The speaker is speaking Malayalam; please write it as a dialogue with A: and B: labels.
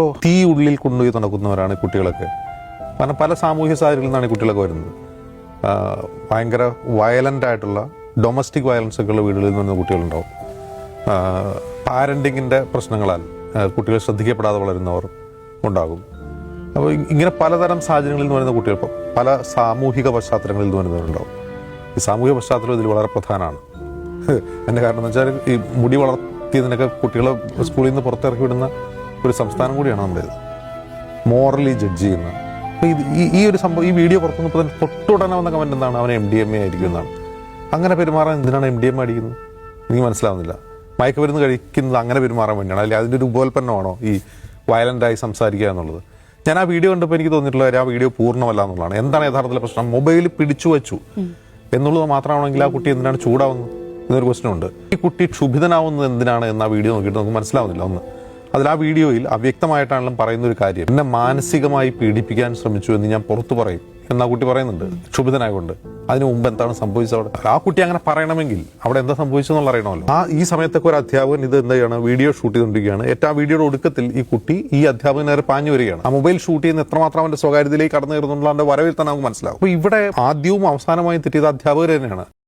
A: തീ ഉള്ളിൽ കൊണ്ടുപോയി നടക്കുന്നവരാണ് കുട്ടികളൊക്കെ. കാരണം പല സാമൂഹ്യ സാഹചര്യങ്ങളിൽ നിന്നാണ് കുട്ടികളൊക്കെ വരുന്നത്. ഭയങ്കര വയലന്റ് ആയിട്ടുള്ള ഡൊമസ്റ്റിക് വയലൻസ് ഒക്കെ വീടുകളിൽ നിന്ന് കുട്ടികളുണ്ടാവും. പാരന്റിങ്ങിന്റെ പ്രശ്നങ്ങളാൽ കുട്ടികൾ ശ്രദ്ധിക്കപ്പെടാതെ വളരുന്നവർ ഉണ്ടാകും. അപ്പോൾ ഇങ്ങനെ പലതരം സാഹചര്യങ്ങളിൽ നിന്ന് വരുന്ന കുട്ടികൾ പല സാമൂഹിക പശ്ചാത്തലങ്ങളിൽ നിന്ന് വരുന്നവരുണ്ടാവും. ഈ സാമൂഹിക പശ്ചാത്തലം ഇതിൽ വളരെ പ്രധാനമാണ്. എന്റെ കാരണം എന്ന് വെച്ചാൽ ഈ മുടി വളർത്തിയതിനൊക്കെ കുട്ടികളെ സ്കൂളിൽ നിന്ന് പുറത്തിറക്കി വിടുന്ന ഒരു സംസ്ഥാനം കൂടിയാണ് നമ്മുടേത് മോറലി ജഡ്ജ് ചെയ്യുന്ന. അപ്പോൾ ഇത് ഈ- ഈ ഒരു സംഭവം ഈ വീഡിയോ പുറത്തു വന്നപ്പോൾ തന്നെ തൊട്ടുടനെ വന്ന കമന്റ് എന്താണ്? അവൻ എം ഡി എം എ ആയിരിക്കും എന്നാണ്. അങ്ങനെ പെരുമാറാൻ എന്തിനാണ് എം ഡി എം അടിക്കുന്നത്? എനിക്ക് മനസ്സിലാവുന്നില്ല. മയക്കുമരുന്ന് കഴിക്കുന്നത് അങ്ങനെ പെരുമാറാൻ വേണ്ടിയാണ്. അല്ലെങ്കിൽ അതിന്റെ ഒരു ഉപോൽപ്പന്നമാണോ ഈ വയലന്റായി സംസാരിക്കുക എന്നുള്ളത്? ഞാൻ ആ വീഡിയോ കണ്ടപ്പോൾ എനിക്ക് തോന്നിയിട്ടുള്ള ആ വീഡിയോ പൂർണമല്ല എന്നുള്ളതാണ്. എന്താണ് യഥാർത്ഥത്തിലെ പ്രശ്നം? മൊബൈൽ പിടിച്ചു വെച്ചു. എന്നുള്ളത് മാത്രമാണെങ്കിൽ ആ കുട്ടി എന്തിനാണ് ചൂടാവുന്നത്? എന്നൊരു ക്വസ്റ്റ്യൻ ഉണ്ട്. ഈ കുട്ടി ക്ഷുഭിതനാവുന്നത് എന്തിനാണ്? എന്ന് ആ വീഡിയോ നോക്കിയിട്ട് നമുക്ക് മനസ്സിലാവുന്നില്ല ഒന്ന്. അതിൽ ആ വീഡിയോയിൽ അവ്യക്തമായിട്ടാണെങ്കിലും പറയുന്ന ഒരു കാര്യം. എന്നെ മാനസികമായി പീഡിപ്പിക്കാൻ ശ്രമിച്ചു എന്ന് ഞാൻ പുറത്തു പറയും. എന്നാ കുട്ടി പറയുന്നുണ്ട്. ക്ഷുഭിതനായതുകൊണ്ട്. അതിനു മുമ്പ് എന്താണ് സംഭവിച്ചത്? അവിടെ ആ കുട്ടി അങ്ങനെ പറയണമെങ്കിൽ അവിടെ എന്താ സംഭവിച്ചെന്നുള്ള അറിയണമല്ലോ. ആ ഈ സമയത്തൊക്കെ ഒരു അധ്യാപകൻ ഇത് എന്താണ് വീഡിയോ ഷൂട്ട് ചെയ്തുകൊണ്ടിരിക്കുകയാണ്. ഏറ്റവും ആ വീഡിയോയുടെ ഒടുക്കത്തിൽ ഈ കുട്ടി ഈ അധ്യാപകൻ നേരെ പാഞ്ഞു വരികയാണ്. ആ മൊബൈൽ ഷൂട്ട് ചെയ്യുന്ന എത്രമാത്രം അവന്റെ സ്വകാര്യതയിലേക്ക് കടന്നു കയറുന്നുള്ള വരവിൽ തന്നെ നമുക്ക് മനസ്സിലാവും അപ്പൊ ഇവിടെ ആദ്യവും അവസാനമായും തെറ്റിയത് അധ്യാപകർ തന്നെയാണ്.